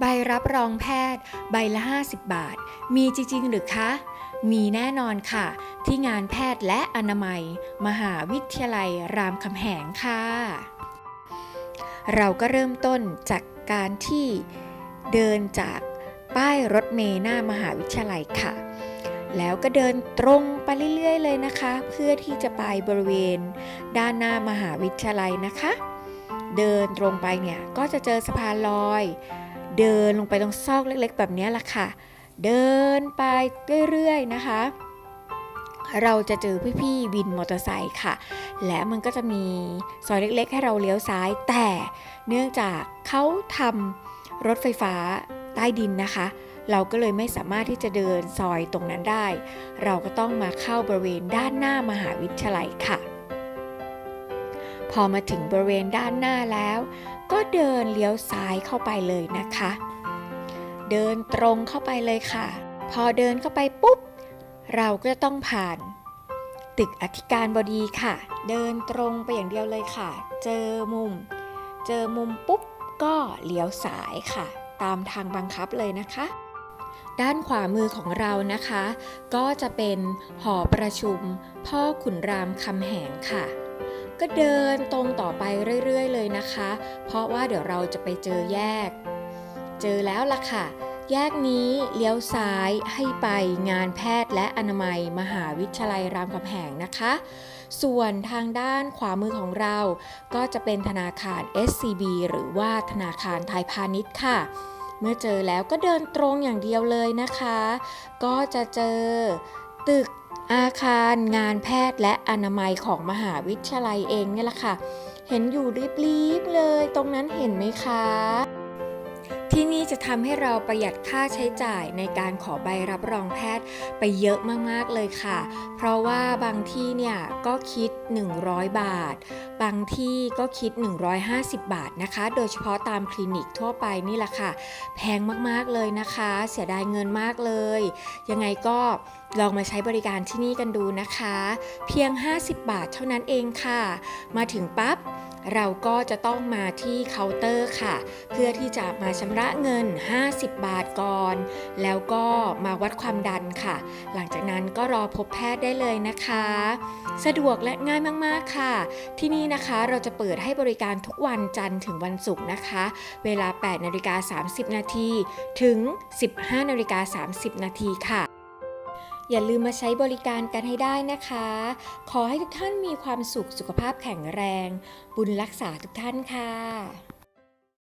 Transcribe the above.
ใบรับรองแพทย์ ใบละ 50 บาท มีจริง ๆ หรือคะ มีแน่นอนค่ะ ที่งานแพทย์และอนามัย มหาวิทยาลัยรามคำแหงค่ะ เราก็เริ่มต้นจากการที่เดินจากป้ายรถเมล์หน้ามหาวิทยาลัยค่ะ แล้วก็เดินตรงไปเรื่อย ๆ เลยนะคะ เพื่อที่จะไปบริเวณ ด้านหน้ามหาวิทยาลัยนะคะ เดินตรงไปเนี่ยก็จะเจอสะพานลอย เดินลงไปตรงซอกเล็กๆ แบบนี้แหละค่ะ เดินไปเรื่อยๆนะคะ เราจะเจอพี่ๆวินมอเตอร์ไซค์ค่ะ และมันก็จะมีซอยเล็กๆ ให้เราเลี้ยวซ้าย แต่เนื่องจากเขาทำรถไฟฟ้าใต้ดินนะคะ เราก็เลยไม่สามารถที่จะเดินซอยตรงนั้นได้ เราก็ต้องมาเข้าบริเวณด้านหน้ามหาวิทยาลัยค่ะ พอมาถึงบริเวณด้านหน้าแล้ว ก็เดินเลี้ยวซ้ายเข้าไปเลยนะคะ เดินตรงเข้าไปเลยค่ะ พอเดินเข้าไปปุ๊บ เราก็จะต้องผ่าน ตึกอธิการบดีค่ะ เดินตรงไปอย่างเดียวเลยค่ะ เจอมุม เจอมุมปุ๊บก็เลี้ยวซ้ายค่ะ ตามทางบังคับเลยนะคะด้านขวามือของเรานะคะ ก็จะเป็นหอประชุม พ่อขุนรามคำแหงค่ะ ก็เดินตรงต่อไปเรื่อยๆ เลยนะคะ เพราะว่าเดี๋ยวเราจะไปเจอแยก เจอแล้วล่ะค่ะ แยกนี้เลี้ยวซ้ายให้ไปงานแพทย์และอนามัย มหาวิทยาลัยรามคำแหงนะคะ ส่วนทางด้านขวามือของเรา ก็จะเป็นธนาคาร SCB หรือว่าธนาคารไทยพาณิชย์ค่ะเมื่อเจอแล้วก็เดินตรงอย่างเดียวเลยนะคะ ก็จะเจอตึก อาคารงานแพทย์และอนามัยของมหาวิทยาลัยเองเนี่ยแหละค่ะ เห็นอยู่รีบๆเลย ตรงนั้นเห็นไหมคะ ที่นี่จะทำให้เราประหยัดค่าใช้จ่ายในการขอใบรับรองแพทย์ไปเยอะมากๆเลยค่ะ เพราะว่าบางที่เนี่ยก็คิด 100 บาท บางที่ก็คิด 150 บาทนะคะ โดยเฉพาะตามคลินิกทั่วไปนี่แหละค่ะ แพงมากๆเลยนะคะ เสียดายเงินมากเลย ยังไงก็ ลองมาใช้บริการที่นี่กันดูนะคะ เพียง 50 บาทเท่านั้นเองค่ะ มาถึงปั๊บเราก็จะต้องมาที่เคาน์เตอร์ค่ะ เพื่อที่จะมาชำระเงิน 50 บาทก่อน แล้วก็มาวัดความดันค่ะ หลังจากนั้นก็รอพบแพทย์ได้เลยนะคะ สะดวกและง่ายมากๆค่ะ ที่นี่นะคะเราจะเปิดให้บริการทุกวันจันทร์ถึงวันศุกร์นะคะ เวลา8นาฬิกา30 นาทีถึง 15นาฬิกา30 นาทีค่ะ อย่าลืมมาใช้บริการกันให้ได้นะคะ ขอให้ทุกท่านมีความสุขสุขภาพแข็งแรง บุญรักษาทุกท่านค่ะ